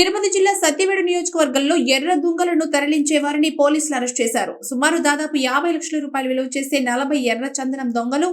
తిరుపతి జిల్లా సత్యవేడు నియోజకవర్గంలో ఎర్ర దుంగలను తరలించే వారిని పోలీసులు అరెస్ట్ చేశారు. సుమారు దాదాపు యాభై లక్షల రూపాయలు విలువ చేసే నలభై ఎర్ర చందనం దొంగలు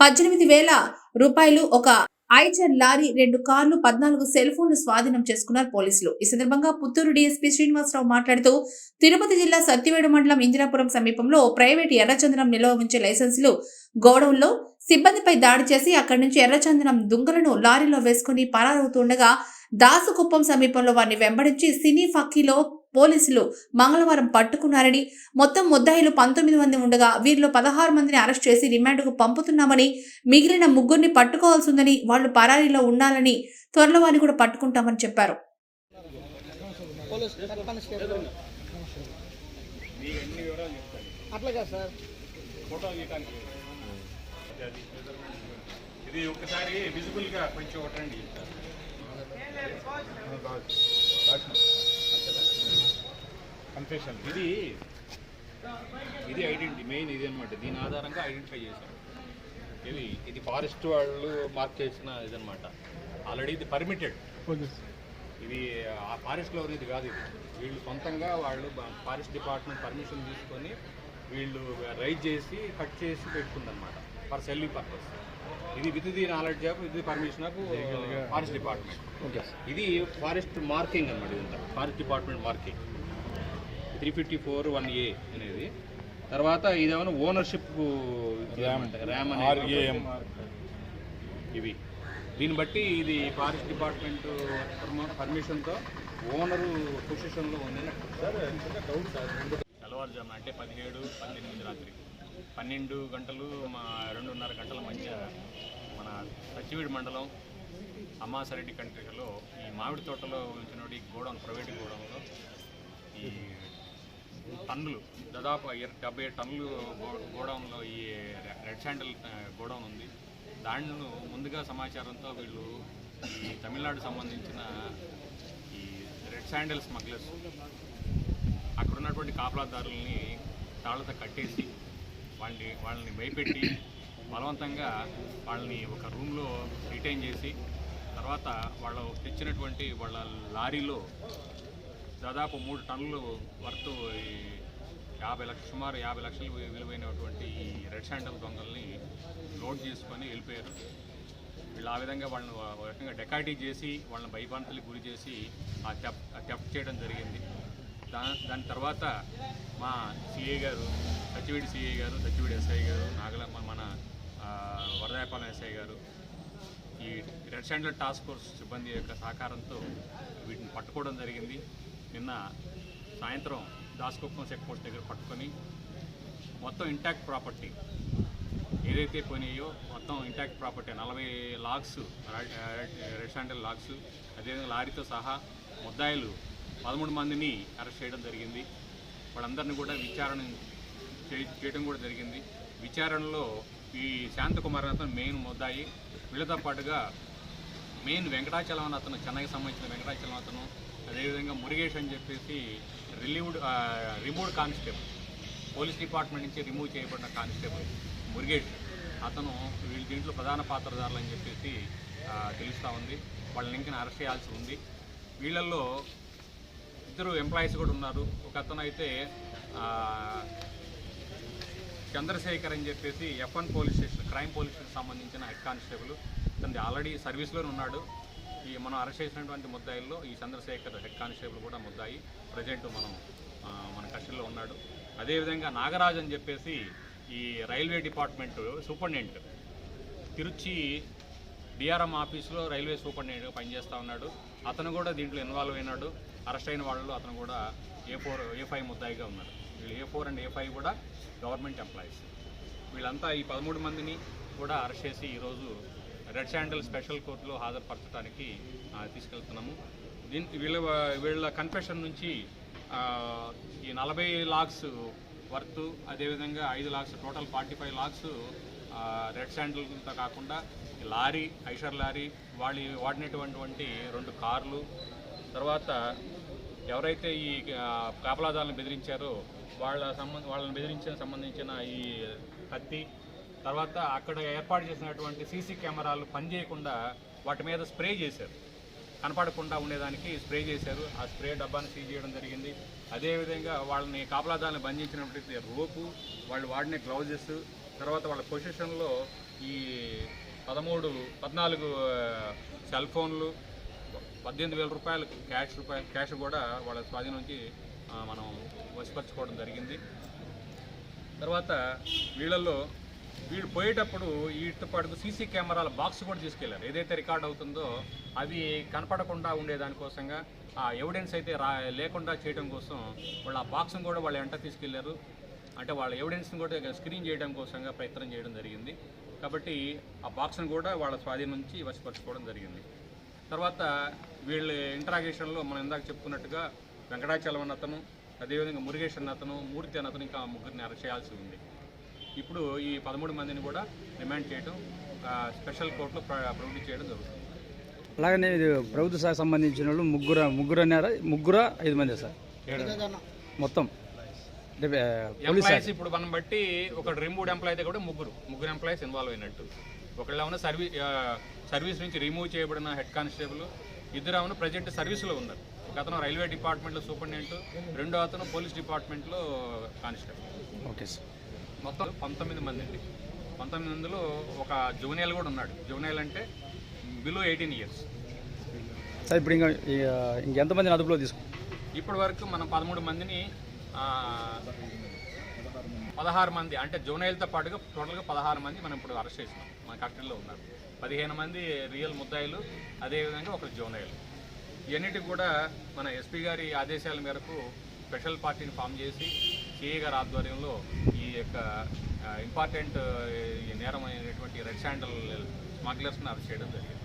పద్దెనిమిది వేల రూపాయలు ఒక ఐచర్ లారీ రెండు కార్లు పద్నాలుగు సెల్ ఫోన్లు స్వాధీనం చేసుకున్నారు పోలీసులు. ఈ సందర్భంగా పుత్తూరు డీఎస్పీ శ్రీనివాసరావు మాట్లాడుతూ తిరుపతి జిల్లా సత్యవేడు మండలం ఇందిరాపురం సమీపంలో ప్రైవేటు ఎర్రచందనం నిల్వ ఉంచే లైసెన్సులు గోడౌన్లో సిబ్బందిపై దాడి చేసి అక్కడి నుంచి ఎర్రచందనం దుంగలను లారీలో వేసుకుని పరారవుతుండగా దాసుకుప్పం సమీపంలో వారిని వెంబడించి సినీ ఫక్కీలో పోలీసులు మంగళవారం పట్టుకున్నారని మొత్తం ముద్దాయిలు పంతొమ్మిది మంది ఉండగా వీరిలో పదహారు మందిని అరెస్ట్ చేసి రిమాండ్కు పంపుతున్నామని మిగిలిన ముగ్గురిని పట్టుకోవాల్సిందని వాళ్ళు పరారీలో ఉండాలని త్వరలో వారిని కూడా పట్టుకుంటామని చెప్పారు. ఇది ఒకసారి కొంచెం ఒకటండి కన్ఫెషన్ ఇది ఇది ఐడెంటి మెయిన్ ఇది అనమాట దీని ఆధారంగా ఐడెంటిఫై చేశారు ఇది ఇది ఫారెస్ట్ వాళ్ళు మార్క్ చేసిన ఇదనమాట ఆల్రెడీ ఇది పర్మిటెడ్ ఇది ఆ ఫారెస్ట్లో ఇది కాదు ఇది. వీళ్ళు సొంతంగా వాళ్ళు ఫారెస్ట్ డిపార్ట్మెంట్ పర్మిషన్ తీసుకొని వీళ్ళు రైడ్ చేసి కట్ చేసి పెట్టుకుందన్నమాట. ఫర్ సెల్లింగ్ పర్పస్ ఇది విత్ ది నాలెడ్జ్ ఆఫ్ ఇది permission of forest department okay ఇది ఫారెస్ట్ మార్కింగ్ అన్నమాట ఇదంతా. Forest department marking three fifty four one A అనేది. తర్వాత ఇదేమైనా ఓనర్షిప్ ర్యామ్. అనేది ఇవి. దీన్ని బట్టి ఇది ఫారెస్ట్ డిపార్ట్మెంట్ పర్మిషన్తో ఓనరు పొజిషన్లో ఉందని తెల్లవారుజామున అంటే పదిహేడు పన్నెండు రాత్రి. పన్నెండు గంటలు మా రెండున్నర గంటల మధ్య మన సచివీడి మండలం అమ్మాసరెడ్డి కంట్రీలో ఈ మామిడి తోటలో ఉంచినటువంటి గోడౌన్ ప్రైవేట్ గోడౌన్లో ఈ టన్నులు. దాదాపు డెబ్బై టన్నులు గో- గోడౌన్లో ఈ రెడ్ శాండల్ గోడౌన్ ఉంది. దానిను ముందుగా సమాచారంతో వీళ్ళు ఈ తమిళనాడు సంబంధించిన ఈ రెడ్ శాండల్ స్మగ్లర్స్ అక్కడ ఉన్నటువంటి కాపలాదారుల్ని తాళ్ళతో కట్టేసి వాళ్ళని వాళ్ళని భయపెట్టి బలవంతంగా వాళ్ళని ఒక రూమ్లో రిటైన్ చేసి తర్వాత వాళ్ళు తెచ్చినటువంటి వాళ్ళ లారీలో దాదాపు మూడు టన్నులు వర్త్ ఈ యాభై లక్షలు సుమారు యాభై లక్షలు విలువైనటువంటి ఈ రెడ్ శాండల్ దొంగల్ని లోడ్ చేసుకొని వెళ్ళిపోయారు. వీళ్ళు ఆ విధంగా వాళ్ళని ఒక రకంగా డెకాటీ చేసి వాళ్ళని భయభ్రాంతులకు గురి చేసి ఆ తెప్ ఆ చేయడం జరిగింది. దా దాని తర్వాత మా సిఏ గారు సచివిడి సిఐ గారు సచివిడి ఎస్ఐ గారు నాగలమ్మ మన వరదాయపాలెం ఎస్ఐ గారు ఈ రెడ్ శాండల్ టాస్క్ ఫోర్స్ సిబ్బంది యొక్క సహకారంతో వీటిని పట్టుకోవడం జరిగింది. నిన్న సాయంత్రం దాస్కుప్పం చెక్ పోస్ట్ దగ్గర పట్టుకొని మొత్తం ఇంటాక్ట్ ప్రాపర్టీ ఏదైతే పోయినాయో మొత్తం ఇంటాక్ట్ ప్రాపర్టీ నలభై లాగ్స్ రెడ్ శాండల్ లాగ్స్ అదేవిధంగా లారీతో సహా ముద్దాయిలు పదమూడు మందిని అరెస్ట్ చేయడం జరిగింది. వాళ్ళందరినీ కూడా విచారణ చేయడం కూడా జరిగింది. విచారణలో ఈ శాంతకుమార్ అతను మెయిన్ ముద్దాయి. వీళ్ళతో పాటుగా మెయిన్ వెంకటాచలం అతను చెన్నైకి సంబంధించిన వెంకటాచలం అతను అదేవిధంగా మురుగేష్ అని చెప్పేసి relieved removed constable. Police department నుంచి రిమూవ్ చేయబడిన కానిస్టేబుల్ మురుగేష్. అతను వీళ్ళు దీంట్లో ప్రధాన పాత్రధారులు అని చెప్పేసి తెలుస్తూ ఉంది. వాళ్ళని ఇంకా అరెస్ట్ చేయాల్సి ఉంది. వీళ్ళల్లో ఇద్దరు ఎంప్లాయీస్ కూడా ఉన్నారు. ఒక అతను అయితే చంద్రశేఖర్ అని చెప్పేసి FN police station crime police station సంబంధించిన హెడ్ కానిస్టేబుల్. తనది ఆల్రెడీ సర్వీస్లోనే ఉన్నాడు. ఈ మనం అరెస్ట్ చేసినటువంటి ముద్దాయిల్లో ఈ చంద్రశేఖర్ హెడ్ కానిస్టేబుల్ కూడా ముద్దాయి. ప్రజెంట్ మనం మన కస్టడీలో ఉన్నాడు. అదేవిధంగా నాగరాజ్ అని చెప్పేసి ఈ railway department superintendent. Tiruchi DRM ఆఫీస్లో రైల్వే సూపరింటెండెంట్గా పనిచేస్తూ ఉన్నాడు. అతను కూడా దీంట్లో ఇన్వాల్వ్ అయినాడు. అరెస్ట్ అయిన వాళ్ళలో అతను కూడా ఏ ఫోర్ ఏ ఫైవ్ ముద్దాయిగా ఉన్నాడు వీళ్ళు A four and A five కూడా గవర్నమెంట్ ఎంప్లాయీస్. వీళ్ళంతా ఈ పదమూడు మందిని కూడా అరెస్ట్ చేసి ఈరోజు రెడ్ శాండల్ స్పెషల్ కోర్టులో హాజరుపరచడానికి తీసుకెళ్తున్నాము. దీని వీళ్ళ వీళ్ళ కన్ఫెషన్ నుంచి ఈ నలభై లాక్స్ వర్త్ అదేవిధంగా ఐదు lakhs total forty five lakhs red శాండల్తో కాకుండా ఈ లారీ ఐషర్ లారీ వాళ్ళు వాడినటువంటి రెండు కార్లు తర్వాత ఎవరైతే ఈ కాపలాదాలను బెదిరించారో వాళ్ళ సంబంధ వాళ్ళని బెదిరించిన సంబంధించిన ఈ కత్తి తర్వాత అక్కడ ఏర్పాటు చేసినటువంటి సీసీ కెమెరాలు పనిచేయకుండా వాటి మీద స్ప్రే చేశారు. కనపడకుండా ఉండేదానికి స్ప్రే చేశారు. ఆ స్ప్రే డబ్బాని సీజ్ చేయడం జరిగింది. అదేవిధంగా వాళ్ళని కాపలాదాన్ని బంధించినప్పటికీ రోపు వాళ్ళు వాడిన గ్లౌజెస్ తర్వాత వాళ్ళ పొజిషన్లో ఈ పదమూడు పద్నాలుగు సెల్ ఫోన్లు పద్దెనిమిది వేల రూపాయలు క్యాష్ రూపాయలు క్యాష్ కూడా వాళ్ళ స్వాధీనం నుంచి మనం వసిపరచుకోవడం జరిగింది. తర్వాత వీళ్ళల్లో వీళ్ళు పోయేటప్పుడు వీటితో పాటు సీసీ కెమెరాల బాక్స్ కూడా తీసుకెళ్ళారు. ఏదైతే రికార్డ్ అవుతుందో అవి కనపడకుండా ఉండేదానికోసంగా ఆ ఎవిడెన్స్ అయితే రా లేకుండా చేయడం కోసం వాళ్ళు ఆ బాక్స్ని కూడా వాళ్ళు వెంట తీసుకెళ్ళారు. అంటే వాళ్ళ ఎవిడెన్స్ని కూడా స్క్రీన్ చేయడం కోసంగా ప్రయత్నం చేయడం జరిగింది. కాబట్టి ఆ బాక్స్ని కూడా వాళ్ళ స్వాధీనం నుంచి వశపరచుకోవడం జరిగింది. తర్వాత వీళ్ళ ఇంటరాగేషన్లో మనం ఇందాక చెప్పుకున్నట్టుగా వెంకటాచలం అన్న అతను అదేవిధంగా మురుగేష్ అతను మూర్తి అన్న అతను ఇంకా ముగ్గురిని అరెస్ట్ చేయాల్సి ఉంది. ఇప్పుడు ఈ పదమూడు మందిని కూడా రిమాండ్ చేయడం స్పెషల్ కోర్టులో ప్ర- ప్రొడ్యూస్ చేయడం జరుగుతుంది. అలాగనే ఇది ప్రభుత్వ శాఖ సంబంధించిన వాళ్ళు ముగ్గురు ముగ్గురు అన్నారా? ముగ్గురా? ఐదు మంది సార్? మొత్తం? ఎంప్లాయీస్ ఇప్పుడు మనం బట్టి ఒక రిమూవ్ ఎంప్లాయీ అయితే కూడా ముగ్గురు ముగ్గురు ఎంప్లాయీస్ ఇన్వాల్వ్ అయినట్టు. ఒకళ్ళు ఏమైనా సర్వీస్ సర్వీస్ నుంచి రిమూవ్ చేయబడిన హెడ్ కానిస్టేబుల్ ఇద్దరు ఏమైనా ప్రజెంట్ సర్వీస్లో ఉన్నారు. ఒక అతను రైల్వే డిపార్ట్మెంట్లో సూపరింటెండెంట్ రెండో అతను పోలీస్ డిపార్ట్మెంట్లో కానిస్టేబుల్ ఓకే సార్. మొత్తం పంతొమ్మిది మంది అండి. పంతొమ్మిది మందిలో ఒక జూనియల్ కూడా ఉన్నాడు. జూనియల్ అంటే బిలో ఎయిటీన్ ఇయర్స్. సార్ ఇప్పుడు ఇంకా ఇంకెంతమందిని అదుపులో తీసుకు? ఇప్పటి వరకు మనం పదమూడు మందిని పదహారు మంది అంటే జూనైల్తో పాటుగా టోటల్గా పదహారు మంది మనం ఇప్పుడు అరెస్ట్ చేసినాం. మన కస్టడీలో ఉన్నారు. పదిహేను మంది రియల్ ముద్దాయిలు అదేవిధంగా ఒక జూనైల్ ఇవన్నిటికి కూడా మన ఎస్పీ గారి ఆదేశాల మేరకు స్పెషల్ పార్టీని ఫామ్ చేసి కేఏ గారి ఆధ్వర్యంలో ఈ యొక్క ఇంపార్టెంట్ నేరం అయినటువంటి రెడ్ శాండల్ స్మగ్లర్స్ని అరెస్ట్ చేయడం జరిగింది.